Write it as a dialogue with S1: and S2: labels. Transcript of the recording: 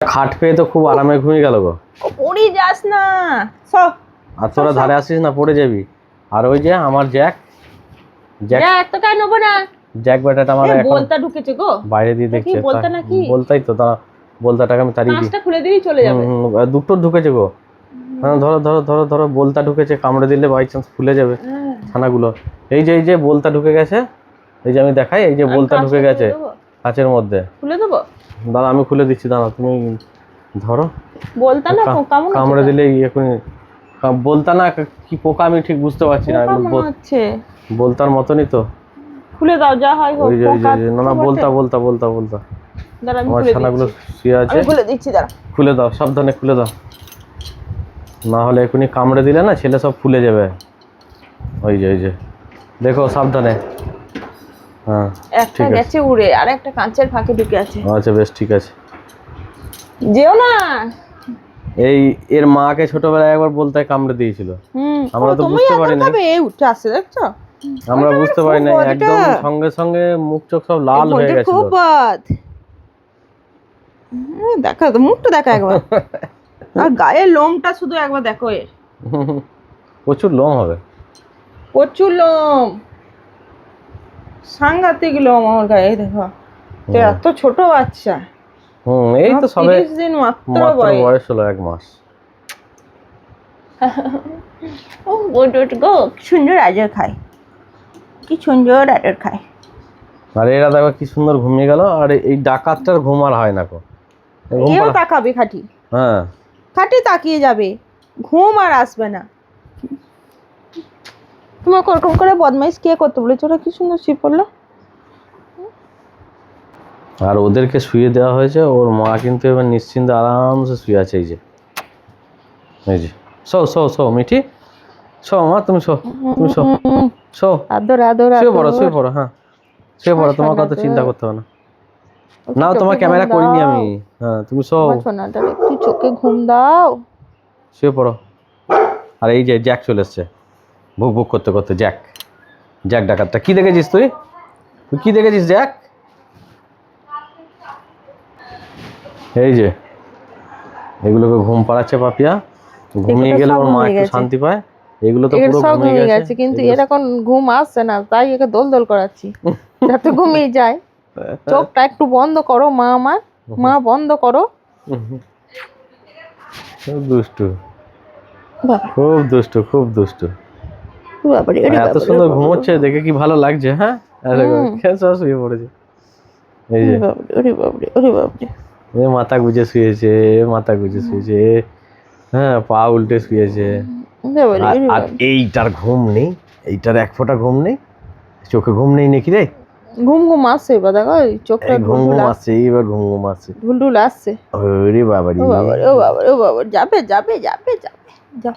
S1: খাট পেয়ে তো খুব আরামে ঘুমিয়ে গেল গো।
S2: পড়ি যাস না। সব
S1: আর তোরা ধারে আসিস না পড়ে যাবি। আর ওই যে আমার জ্যাক জ্যাক
S2: তো কেন নেব না।
S1: জ্যাক ব্যাটাটা আমার এখন
S2: বলতা ঢুকেছে গো।
S1: বাইরে দিয়ে
S2: দেখি,
S1: দেখছে।
S2: বলতা নাকি?
S1: বলতাই তো তা বলতাটাকে আমি তাড়িয়ে দিই।
S2: কাঁচটা খুলে দিলেই চলে যাবে।
S1: দুটো ঢুকেছে গো। হ্যাঁ ধরো ধরো ধরো ধরো বলতা ঢুকেছে কামড়ে দিলে বাই চান্স ফুলে যাবে
S2: হ্যাঁ।
S1: ছানাগুলো। এই যে এই যে বলতা ঢুকে গেছে এই যে আমি দেখাই এই যে বলতা ঢুকে গেছে? কাঁচের মধ্যে।
S2: খুলে দেবো?
S1: দাঁড়া আমি খুলে দিচ্ছি দাঁড়া তুমি ধরো।
S2: বলতা না
S1: কা-
S2: কেমন
S1: কামড়ে দিলে এখনই বলতা না কি পোকা আমি ঠিক বুঝতে পারছি না আমি বল-
S2: হচ্ছে
S1: বলতার মতনই তো।
S2: খুলে দাও যা হয় হোক পোকা
S1: না না বলতা। বলতা বলতা বলতা।
S2: দাঁড়া আমি খুলে
S1: ছানাগুলো শুয়ে আছে।
S2: খুলে দিচ্ছি দাঁড়া।
S1: খুলে দাও সাবধানে খুলে দাও। না হলে এখনই কামড়ে দিলে না ছেলে সব ফুলে যাবে। ওই যে ওই যে। দেখো সাবধানে।
S2: একটা গেছে উড়ে আর একটা কাঁচের ফাঁকে ঢুকে আছে।
S1: আচ্ছা বেশ ঠিক আছে।
S2: যেও না।
S1: এই এর মাকে ছোটবেলায় একবার বলতে কামড়ে দিয়েছিল।
S2: হুম
S1: আমরা তো বুঝতে
S2: একা
S1: পারিনি।
S2: খাবে? এই উঠে আসছে দেখছ?
S1: আমরা বুঝতে পারি না একদম সঙ্গে সঙ্গে মুখ চোখ সব লাল হয়ে গেছিল।
S2: খুব বাদ। দেখা তো মুখটা দেখা একবার। আর গায়ের লোমটা শুধু একবার দেখো এর।
S1: প্রচুর লোম হবে।
S2: প্রচুর লোম। সাংঘাতিক লোম আমার গায়ে দেখো। তো এত ছোট বাচ্চা।
S1: হুম এই তো সবে
S2: 30 দিন মাত্র বয়স।
S1: হলো এক মাস।
S2: ও গুড গুড গো কি সুন্দর আজর খায়। কি সুন্দর আজর খায়।
S1: আর এরা দেখো কি সুন্দর ঘুমিয়ে গেল আর এই ডাকাতটার ঘুম আর হয় না কো
S2: এও তাকাবে খাটি।
S1: হ্যাঁ।
S2: খাটি তাকিয়ে যাবে। ঘুম আর আসবে না। তোমাকে ওরকম করে বদমাইশ কে করতে বলেছে? ওরা কি সুন্দর শুয়ে পড়ল
S1: আর ওদেরকে শুয়ে দেওয়া হয়েছে ওর মা কিন্তু এবার নিশ্চিন্তে আরামসে শুয়ে আছে এই যে। এই যে। শো শো শো মিঠি। শো মা তুমি শো তুমি শো শো
S2: আদর আদর
S1: শুয়ে পড়ো শুয়ে পড়ো হ্যাঁ। শুয়ে পড়ো তোমার
S2: শোনা
S1: কথা
S2: তো।
S1: চিন্তা করতে হবে না। নাও তোমার ক্যামেরা করিনি। আমি। হ্যাঁ তুমি
S2: আমার একটু চোখে ঘুম দাও।
S1: শুয়ে পড়ো। আর এই যে জ্যাক চলে এসছে। বুক বুক করতে করতে জ্যাক জ্যাক ডাকাতটা কি দেখেছিস তুই? তুই কি দেখেছিস জ্যাক এই যে এগুলোকে ঘুম পাড়াচ্ছে পাপিয়া। ঘুমিয়ে গেলে ওর মা একটু শান্তি পায়। এগুলো তো পুরো ঘুমিয়ে গেছে।
S2: কিন্তু এর এখন ঘুম আসছে না তাই একে দোল দোল করাচ্ছি। যাতে ঘুমিয়ে যায়। চোখটা একটু বন্ধ করো মা আমার। মা বন্ধ করো।
S1: খুব দুষ্টু। খুব দুষ্টু খুব দুষ্টু।
S2: বাবারে,
S1: এত সুন্দর ঘুমোচ্ছে দেখে কি ভালো লাগছে হ্যাঁ? দেখো, শুয়ে পড়েছে। এই যে।
S2: ওরে বাবারে, ওরে বাবারে।
S1: এ মাথা গুজে শুয়েছে মাথা গুজে শুয়েছে হ্যাঁ পা উল্টে শুয়েছে। আর-। এইটার ঘুম নেই এইটার এক ফোঁটা ঘুম নেই চোখে ঘুম নেই নাকি রে?
S2: ঘুম ঘুম আসছে এবার দেখো চোখটা
S1: ঘুম ঘুম
S2: আসছে।
S1: এবার ঘুম ঘুম আসছে।
S2: ঢুলঢুল আসছে।
S1: ওরে বাবারি।
S2: ও বাবারে ও বাবারে ও বাবারে যাবে যাবে যাবে যাবে যাও